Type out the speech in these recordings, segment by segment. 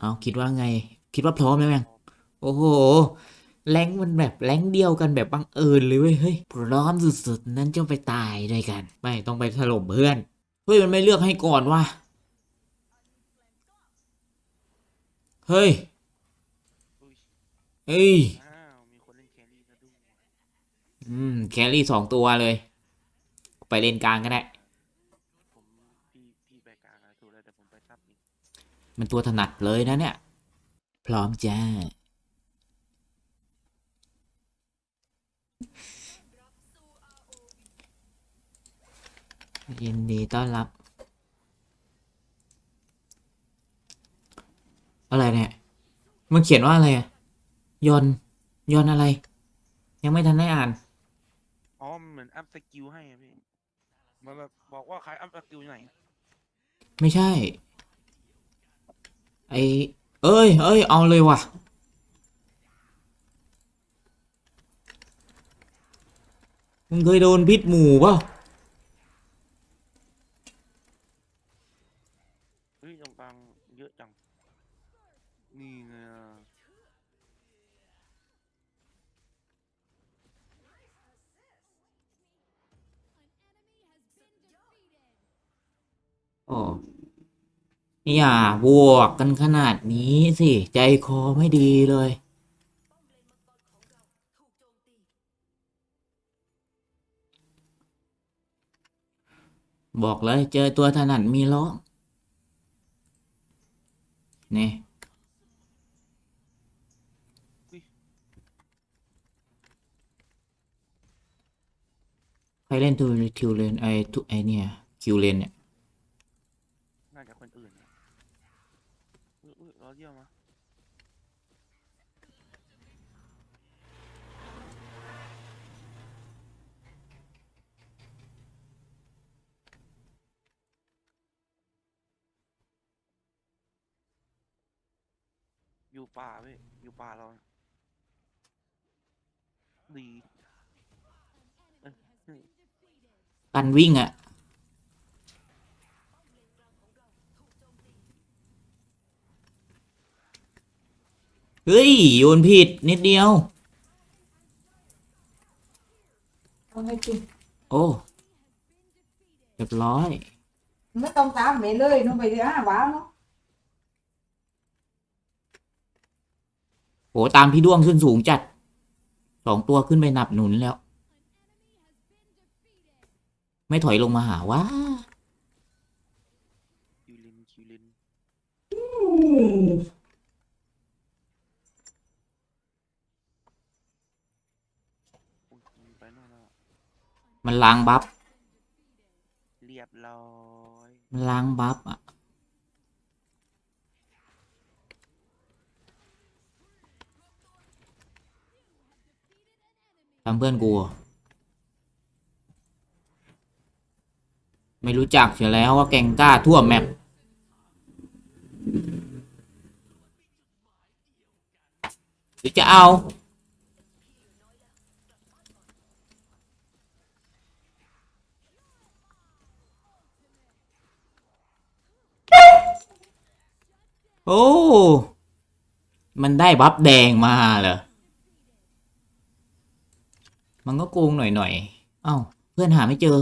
เอาคิดว่าไง คิดว่าพร้อมแล้วยังโอ้โห แรงมันแบบแรงเดียวกันแบบบังเอิญเลยเว้ย เฮ้ย พร้อมสุดๆ นั้นจะไปตายด้วยกัน ไม่ต้องไปถล่มเพื่อน เฮ้ย มันไม่เลือกให้ก่อนว่ะ เฮ้ยเอ้ยอ้าวมีคนเล่นแครี่ซะด้วยอืม แครี่สองตัวเลย ไปเล่นกลางก็ได้ ผมพี่พี่ไปกลางอะถูกแล้วแต่ผมไปซับอีก มันตัวถนัดเลยนะเนี่ย พร้อมจ้า ยินดีต้อนรับ อะไรเนี่ย มันเขียนว่าอะไรอะยนต์ยนต์อะไร ยังไม่ทันได้อ่าน อ๋อมันเหมือนอัพสกิลให้อะพี่ มันแบบบอกว่าใครอัพสกิลไหน ไม่ใช่ ไอเอ้ย เอ้ย เอาเลยว่ะ มึงเคยโดนพิษหมูเปล่าเฮ้ยตรงกลางเยอะจัง นี่ไงอะโอ้ อย่าบวกกันขนาดนี้สิ ใจคอไม่ดีเลย บอกเลยเจอตัวถนัดมีล้อนี่ใครเล่นทูคิวเลนไอทุไอเนี่ย คิวเลนเนี่ย น่าจะคนอื่นนะอุ้ยอุ้ย รอเยี่ยมมาอยู่ป่าเว้ยอยู่ป่าเรานะดี กันวิ่งอะ่ เฮ้ยโยนผิดนิดเดียวเอาให้กินโอ้เรียบร้อย ไม่ต้องตามแม่เลยน้องไปหาบ้าเนาะโหตามพี่ด้วงขึ้นสูงจัดสองตัวขึ้นไปหนับหนุนแล้ว ไม่ถอยลงมาหาว่าคิวลินคิวลินโอ้ยยิงไปนู่นแล้ว มันล้างบัฟเรียบร้อยมันล้างบัฟอะ ทำเพื่อนกูเหรอไม่รู้จักเสียแล้วว่าแกงกล้าทั่วแมปหรือจะเอา โอ้ มันได้บัฟแดงมาเหรอ มันก็โกงหน่อยๆเอ้า เพื่อนหาไม่เจอ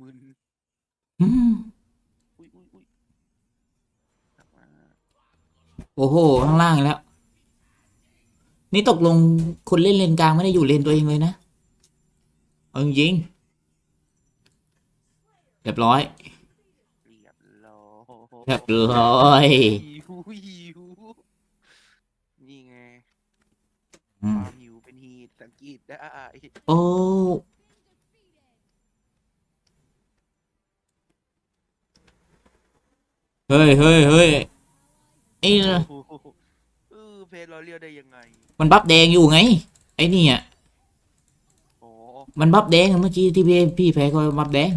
มึนอืมอุ้ยอุ้ยอุ้ยกลับมาโอ้โห ข้างล่างอีกแล้ว นี่ตกลงคนเล่นเลนกลางไม่ได้อยู่เลนตัวเองเลยนะ เอาจริงๆเรียบร้อยเรียบร้อย เรียบร้อยหิวหิวนี่ไงอืมความหิวเป็นฮีตสังเกตได้โอ้เฮ้ยเฮ้ยเฮ้ยไอ้โอ้โหเออเพจเราเรียกได้ยังไงมันบัฟแดงอยู่ไง ไอ้นี่อะ โอ้มันบัฟแดงอะเมื่อกี้ที่พี่พี่แพ้ก็บัฟแดง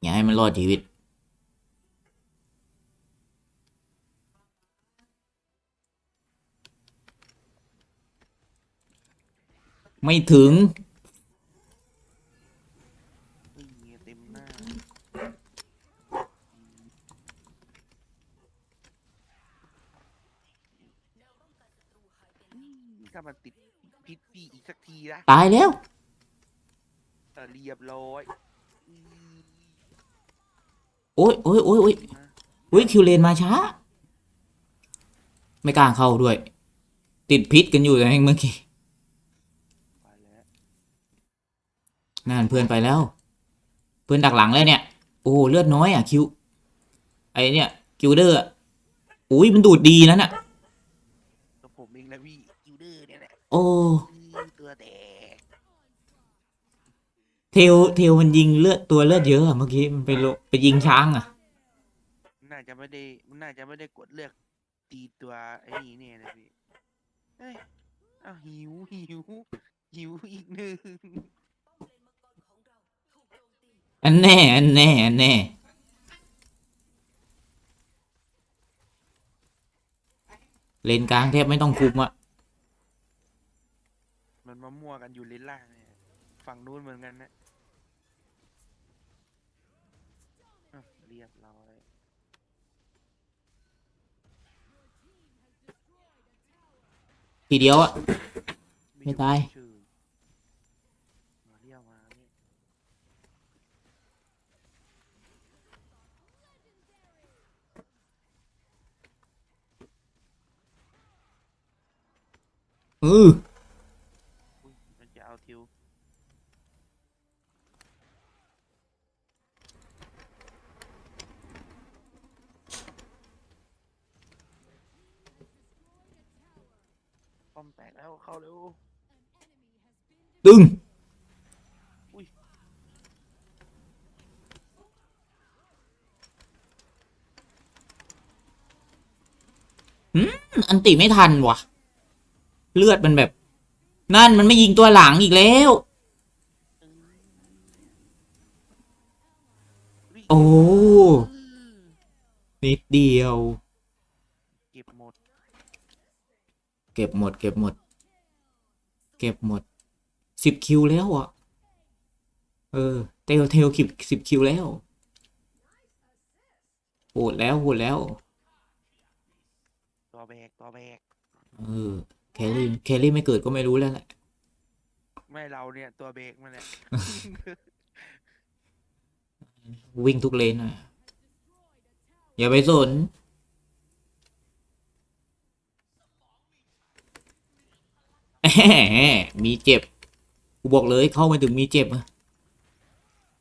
อย่าให้มันรอดชีวิต ไม่ถึงมันติดพิษพี่อีกสักทีนะ ตายแล้ว แต่เรียบร้อย โอ้ยโอ้ยโอ้ยโอ้ยนะอุ้ยคิวเลนมาช้า ไม่กล้าเข้าด้วย ติดพิษกันอยู่ไงเมื่อกี้ไปแล้วนั่นเพื่อนไปแล้ว เพื่อนดักหลังแล้วเนี่ย โอ้โหเลือดน้อยอะคิวไอเนี่ยคิวเดอร์อะอุ้ยมันดูดดีนะน่ะก็ผมเองนะพี่กิวเดอร์เนี่ยแหละโอ้อืมตัวแดงเทลเทลมันยิงเลือดตัวเลือดเยอะอะเมื่อกี้มันไปโลไปยิงช้างอะ น่าจะไม่ได้น่าจะไม่ได้กดเลือกตีตัวไอ้นี่เนี่ยนะพี่เอ้ยอ้าวหิวหิวหิวอีกหนึ่งอันแน่อันแน่อันแน่เลนกลางแทบไม่ต้องคุมอะมันมามั่วกันอยู่เลนล่างเนี่ยฝั่งนู้นเหมือนกันนะ เรียบร้อย ทีเดียวอะไม่ตาย ชื่อมาเรียวมาเนี่ยเออ อุ้ยมันจะเอาทิว ป้อมแตกแล้วเข้าเร็วดึงอุ้ยอันติไม่ทันว่ะเลือดมันแบบ นั่นมันไม่ยิงตัวหลังอีกแล้วอุ๊ยโอ้อืมนิดเดียว เก็บหมด เก็บหมด เก็บหมด เก็บหมดสิบคิวแล้วอะ เออ เทลเทลคิบสิบคิวแล้วโหดแล้วโหดแล้ว ตัวแบกตัวแบกเออ แคลรี่ แคลรี่ไม่เกิดก็ไม่รู้แล้วแหละ ไม่เราเนี่ยตัวเบรกมันเนี่ยวิ่งทุกเลนอะ อย่าไปสน แห มมีเจ็บ กูบอกเลยเข้ามาถึงมีเจ็บอะ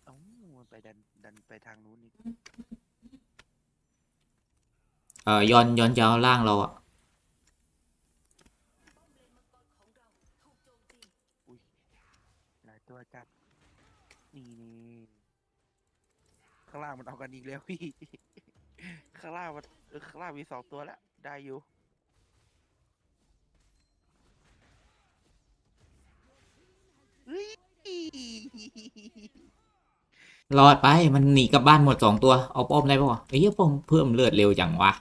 เอ้ามันไปดันดันไปทางนู้นนี่เอ่อย้อนย้อนจะเอาล่างเราอะอุ้ยหลายตัวจัดนี่นี่ข้างล่างมันเอากันอีกแล้วพี่ ข้างล่างมันเออข้างล่างมีสองตัวแล้วได้อยู่ รอดไปมันหนีกลับบ้านหมดสองตัว เอาป้อมได้ปะวะไอ้เหี้ยป้อมเพิ่มเลือดเร็วจังวะ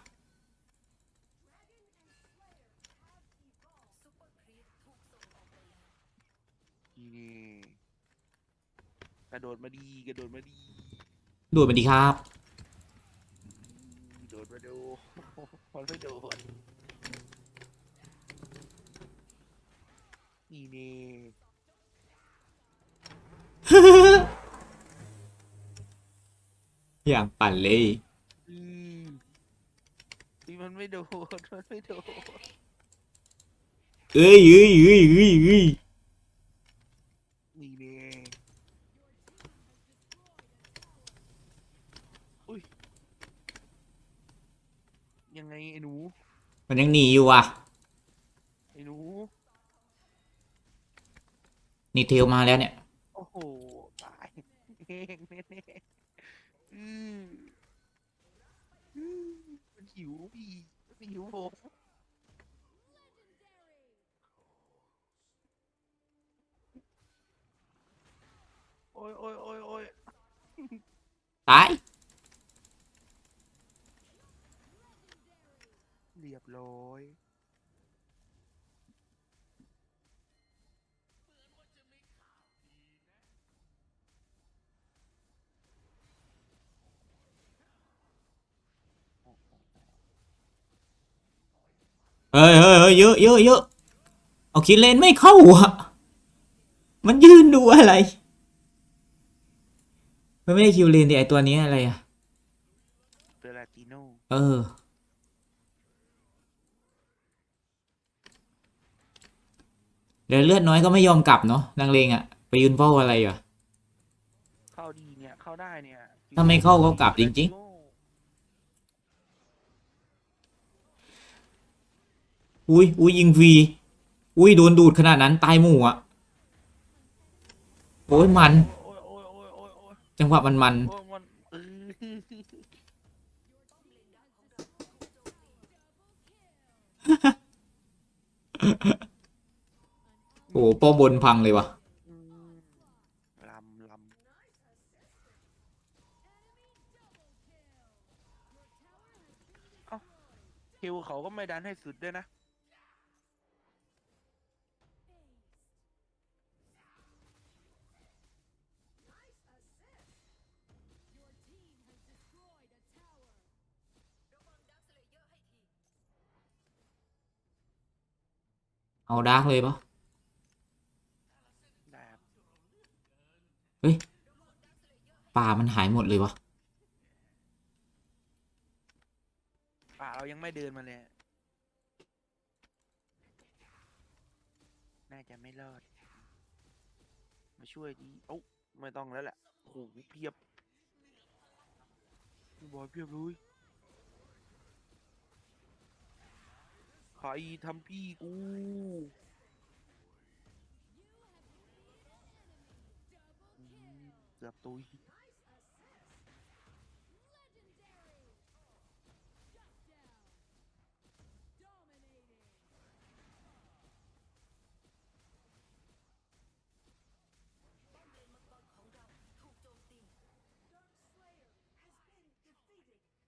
นี่กระโดดมาดีกระโดดมาดีดูดมันดีครับโดดมาดูมันไม่โดดนี่เน่ อย่างปั่นเลยอืมนี่มันไม่โดดมันไม่โดดเอ้ยเอ้ยเอ้ยเอ้ยเอ้ยนี่เน่อุ้ยยังไงไอ้หนูมันยังหนีอยู่อะไอ้หนูนี่เทลมาแล้วเนี่ย โอ้โหตายเองแน่ๆ อืมอืมมันหิวพี่มันหิวผมโอ้ยโอ้ยโอ้ยโอ้ยตาย เฮ้ยเฮ้ยเฮ้ยเยอะเยอะเยอะเอาคิดเลนไม่เข้าอะมันยืนดูอะไร มันไม่ได้คิวเลนดิไอตัวนี้อะไรอะเปลาติโนเออ เดี๋ยวเลือดน้อยก็ไม่ยอมกลับเนาะนางเลงอะไปยืนเฝ้าอะไรอะเข้าดีเนี่ยเข้าได้เนี่ยถ้าไม่เข้าก็กลับจริง อุ้ยอุ้ยยิงฟรีอุ้ยโดนดูดขนาดนั้นตายหมู่อะโอ้ยมัน จังหวะมันมันโอ้ป้อมบนพังเลยวะลำลำคิวเขาก็ไม่ดันให้สุดด้วยนะ เอาดาร์กเลยปะได้ครับป่ามันหายหมดเลยวะป่าเรายังไม่เดินมาเลยน่าจะไม่รอด มาช่วยดีเอ้าไม่ต้องแล้วแหละโอ้โหเพียบพี่บอยเพียบเลย รทำพี่กูอืมเกือบตุย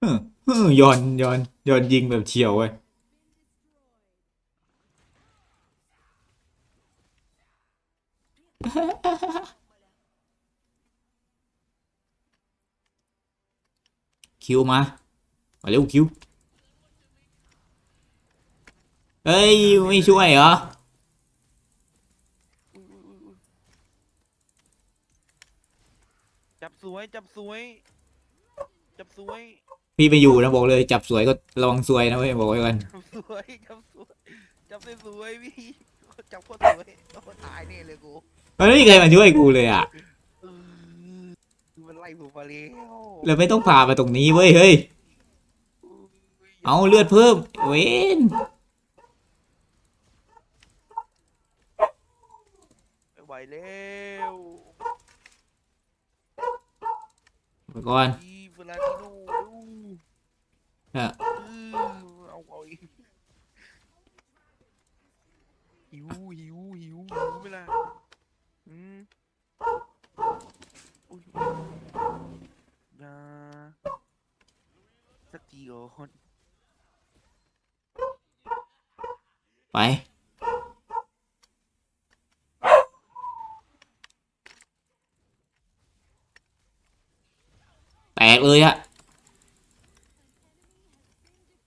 ฮึ่มย้อนย้อนย้อนยิงแบบเฉียวเว้ย คิวมามาเร็วคิวเฮ้ยไม่ช่วยเหรออุ๊ยอุ๊ยอุ๊ยอุ๊ยจับสวยจับสวย จับสวย พี่ไปอยู่นะบอกเลย จับสวยก็ระวังสวยนะเว้ยบอกไว้ก่อนจับสวยจับสวยจับสวยๆพี่จับโคตรสวยโอ้ตายแน่เลยกูมันไม่มีใครมาช่วยกูเลยอะเออ มันไล่ผมมาแล้วแล้วไม่ต้องพามาตรงนี้เว้ยเฮ้ยอุ๊ยเอาเลือดเพิ่ม เว้นไม่ไหวแล้วไปก่อนอีเฟลาติโน่ดูเออเออเอาเอาอีกหิวหิวหิวหิวเวลาอืมอุ้ยอย่า โยนไป แตกเลยอะ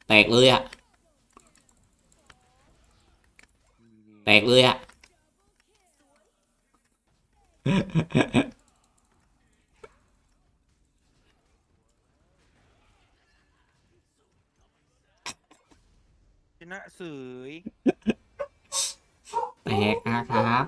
แตกเลยอะ สืยแปลกนะครับ